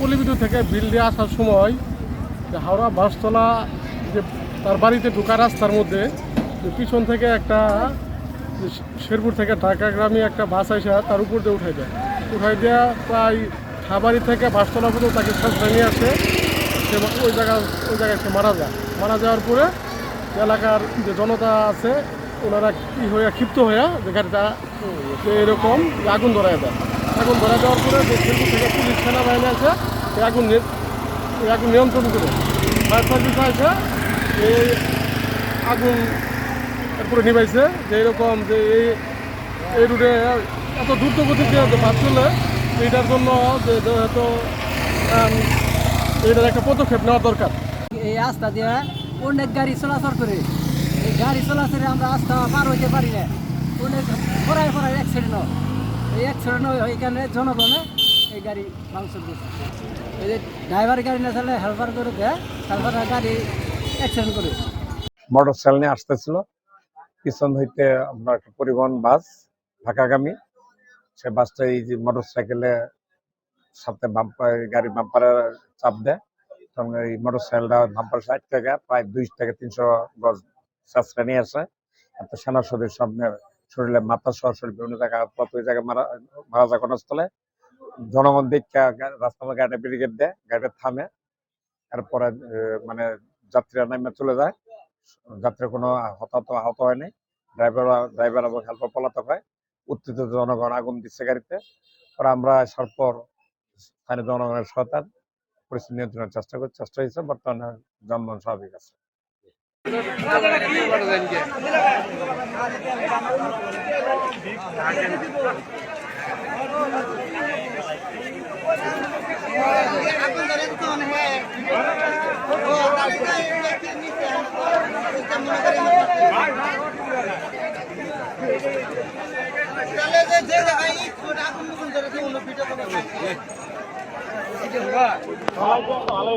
পল্লীবিদ্যুৎ থেকে বিল দিয়ে আসার সময় হাওড়া বাসতলা যে তার বাড়িতে ঢোকা রাস্তার মধ্যে পিছন থেকে একটা শেরপুর থেকে ঢাকা গ্রামে একটা বাস এসে তার উপর দিয়ে উঠাই দেয়। উঠাই দেওয়া প্রায় খাবারি থেকে বাসতলা পর্যন্ত তাকে শেষ নিয়ে আসে। সে ওই জায়গা ওই জায়গায় সে মারা যায়। মারা যাওয়ার পরে এলাকার যে জনতা আছে ওনারা কি হয়ে ক্ষিপ্ত হয়ে যে গাড়িটা এরকম আগুন ধরায় দেয়। আগুন ধরা দেওয়ার পরে থেকে পুলিশ সেনাবাহিনী আছে আগুন আগুন নিয়ন্ত্রণ করে। ফায়ার সার্ভিস আছে এই আগুন এরপরে নিবাইছে যে এরকম যে এই এই রুটে এত দ্রুত গতিতে যে বাস চলে এইটার জন্য যে হয়তো আম, এইটার একটা পদক্ষেপ নেওয়া দরকার। এই রাস্তা দিয়ে অনেক গাড়ি চলাচল করে। গাড়ি চলাচলে আমরা রাস্তা পার হইতে পারি না। অনেক ফরাই ফরাই অ্যাক্সিডেন্ট হয়। এই অ্যাক্সিডেন্ট হয় এখানে জনগণে এই গাড়ি ভাঙচুর এই যে ড্রাইভার গাড়ি না চালে হেল্পার করে দেয় হেল্পার গাড়ি অ্যাক্সিডেন্ট করে। মোটর সাইকেল নিয়ে আসতেছিল। পিছন হইতে আপনার একটা পরিবহন বাস, ঢাকাগামী। সে বাসটা এই যে মোটর সাইকেলে সাথে বাম্পার গাড়ি বাম্পারে চাপ দেয়। তখন এই মোটর সাইকেলটা বাম্পার সাইড থেকে প্রায় দুই থেকে তিনশো গজ সাসরা নিয়ে আসে। এত সেনা সদস্য সামনে শরীরে মাথা সহ শরীর বিভিন্ন জায়গায় আঘাতপ্রাপ্ত ওই জায়গায় মারা মারা যায় ঘটনাস্থলে। জনগণ দেখা রাস্তা গাড়িটা ব্যারিকেড দেয় গাড়িটা থামে। এরপরে আহ, মানে যাত্রীরা নামে চলে যায়। যাত্রী কোনো হতাহত আহত হয়নি। ড্রাইভার ড্রাইভার এবং হেল্পার পলাতক হয়। উত্তেজিত জনগণ আগুন দিচ্ছে গাড়িতে। পরে আমরা আসার পর স্থানীয় জনগণের সহায়তার পরিস্থিতি নিয়ন্ত্রণের চেষ্টা করছি। চেষ্টা হয়েছে বর্তমানে জনগণ স্বাভাবিক আছে। ভালো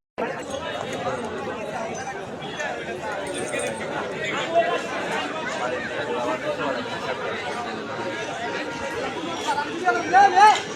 Gel gel.